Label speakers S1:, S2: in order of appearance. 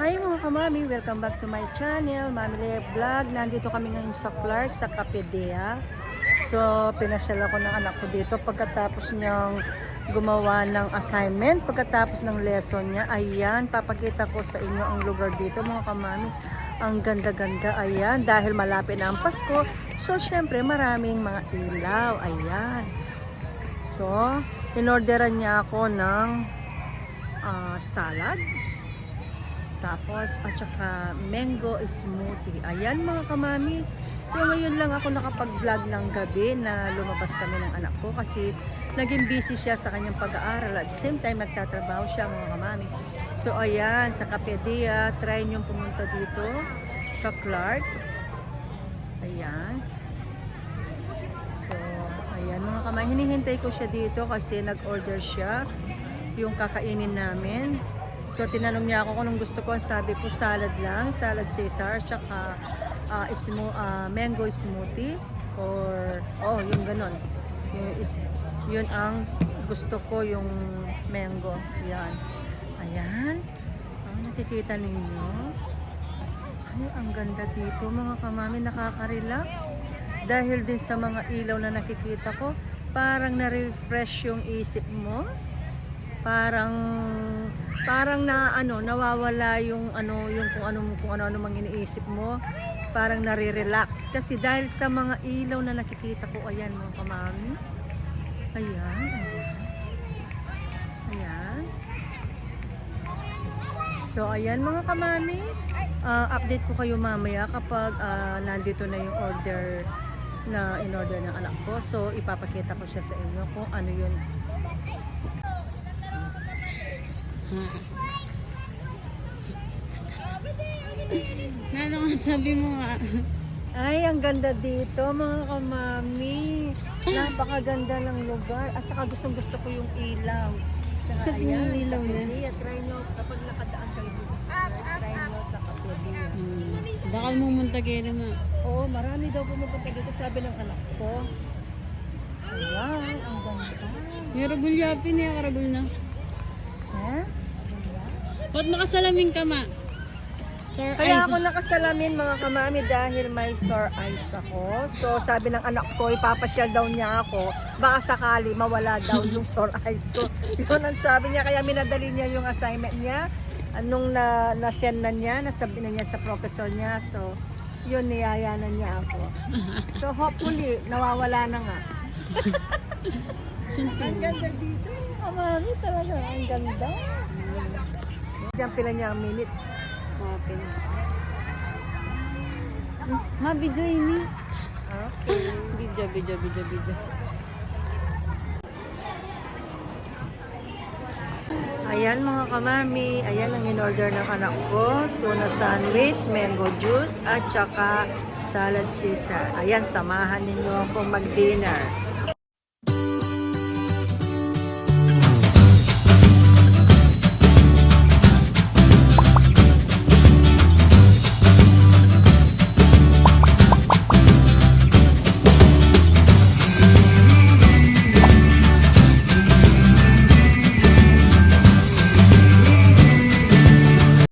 S1: Hi mga kamami, welcome back to my channel, Mami Lea Vlog. Nandito kami ngayon sa Clark, sa Capedea. So, pinasyal ako ng anak ko dito pagkatapos niyang gumawa ng assignment, pagkatapos ng lesson niya. Ayan, papakita ko sa inyo ang lugar dito mga kamami. Ang ganda-ganda, ayan, dahil malapit na ang Pasko. So, syempre, maraming mga ilaw, ayan. So, inorderan niya ako ng ah, salad. Tapos, at saka mango smoothie. Ayan mga kamami. So, ngayon lang ako nakapag-vlog ng gabi na lumabas kami ng anak ko kasi naging busy siya sa kanyang pag-aaral. At same time, nagtatrabaho siya mga kamami. So, ayan, sa Capedea, try niyong pumunta dito sa Clark. Ayan. So, ayan mga kamay. Hinihintay ko siya dito kasi nag-order siya yung kakainin namin. So, tinanong niya ako kung anong gusto ko. Ang Sabi ko, salad lang, salad Caesar, tsaka ah, smo- ah, mango smoothie or, oh, yung ganon. Yung is, yun ang gusto ko, yung mango. Yan. Ayan. Oh, nakikita ninyo. Ay, ang ganda dito mga kamami, nakaka-relax. Dahil din sa mga ilaw na nakikita ko, parang na-refresh yung isip mo. Parang parang na ano, nawawala yung ano, yung kung ano kung ano-ano mang iniisip mo. Parang nare-relax kasi dahil sa mga ilaw na nakikita ko, ayan mga kamami. Ayan, ayan. So, ayan mga kamami. Ah, update ko kayo mamaya kapag ah, nandito na yung order na in-order ng anak ko. So, ipapakita ko siya sa inyo kung ano yun.
S2: Ano nga sabi mo nga?
S1: Ay, ang ganda dito mga kamami. Napakaganda ng lugar. At saka gustong gusto ko yung ilaw. Tsaka
S2: Sa yung ilaw na?
S1: Try nyo. Kapag nakadaan kayo dito sa Clark, try nyo sa Kapilya.
S2: Hmm. Dakal mo munta kayo naman.
S1: Oo, marami daw pumupunta dito. Sabi ng anak ko. Ayan, ang ganda.
S2: May rabul yapin niya, karabul na. Ba't makasalamin ka ma? Sir,
S1: Kaya
S2: ay,
S1: ako nakasalamin mga kamami dahil may sore eyes ako. So sabi ng anak ko, ipapasyal daw niya ako. Baka sakali mawala daw yung sore eyes ko. Yun ang sabi niya. Kaya minadali niya yung assignment niya. Anong na, na-send na niya, nasabi na niya sa professor niya. So yun, niyayanan niya ako. So hopefully, nawawala na nga. Ang ganda dito. Kamami talaga. Ang ganda. Diyan pila niya minutes.
S2: Open. Ma, video ini.
S1: Okay.
S2: Video, video, video, video.
S1: Ayan mga kamami, ayan ang in-order ng anak ko. Tuna sandwich, mango juice, at saka salad Caesar. Ayan, samahan ninyo akong mag-dinner.